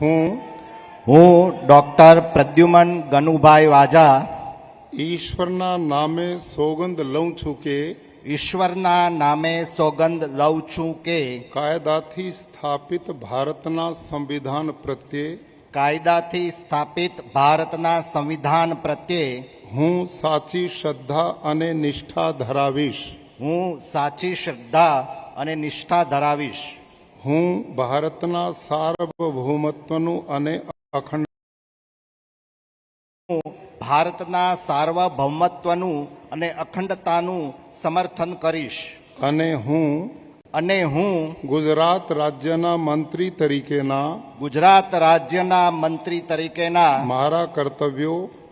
હું હું ડોક્ટર પ્રદ્યુમન ગનુભાઈ વાજા ઈશ્વરના નામે સોગંદ લઉં છું કે ઈશ્વરના નામે સોગંદ લઉં છું કે કાયદાથી સ્થાપિત ભારતના સંવિધાન પ્રત્યે કાયદાથી સ્થાપિત ભારતના સંવિધાન પ્રત્યે હું સાચી શ્રદ્ધા અને નિષ્ઠા ધરાવીશ. હું સાચી શ્રદ્ધા અને નિષ્ઠા ધરાવીશ. હું ભારતના સાર્વભૌમત્વનું અને અખંડ ભારતના સાર્વભૌમત્વનું અને અખંડતાનું સમર્થન કરીશ. અને હું અને હું ગુજરાત રાજ્યના મંત્રી તરીકેના ગુજરાત રાજ્યના મંત્રી તરીકેના મારા કર્તવ્યો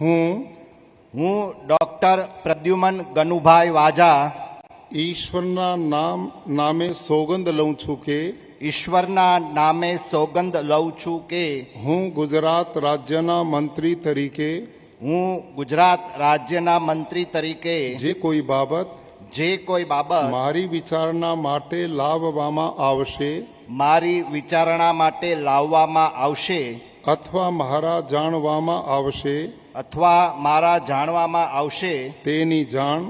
હું હું ડૉક્ટર પ્રદ્યુમન ગનુભાઈ વાજા ઈશ્વરના નામ નામે સોગંદ લઉં છું કે? ઈશ્વરના નામે સોગંદ લઉં છું કે? હું ગુજરાત રાજ્યના મંત્રી તરીકે? હું ગુજરાત રાજ્યના મંત્રી તરીકે? જે કોઈ બાબત જે કોઈ બાબત મારી વિચારણા માટે લાવવામાં આવશે? મારી વિચારણા માટે લાવવામાં આવશે? અથવા મારા જાણવામાં આવશે? અથવા મારા જાણવામાં આવશે તેની જાણ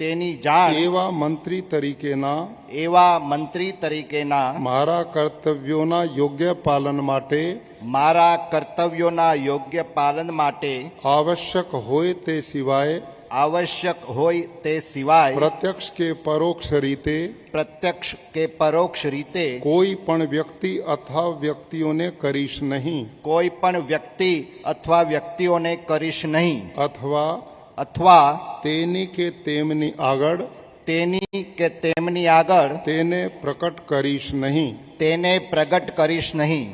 તેની જાણ એવા મંત્રી તરીકેના એવા મંત્રી તરીકેના મારા કર્તવ્યોના યોગ્ય પાલન માટે મારા કર્તવ્યોના યોગ્ય પાલન માટે આવશ્યક હોય તે સિવાય આવશ્યક હોય તે સિવાય પ્રત્યક્ષ કે પરોક્ષ રીતે પ્રત્યક્ષ કે પરોક્ષ રીતે કોઈ પણ વ્યક્તિ અથવા વ્યક્તિઓને કરીશ નહીં કોઈ પણ વ્યક્તિ અથવા વ્યક્તિઓને કરીશ નહીં અથવા અથવા તેની કે તેમની આગળ તેની કે તેમની આગળ તેને પ્રકટ કરીશ નહીં તેને પ્રગટ કરીશ નહીં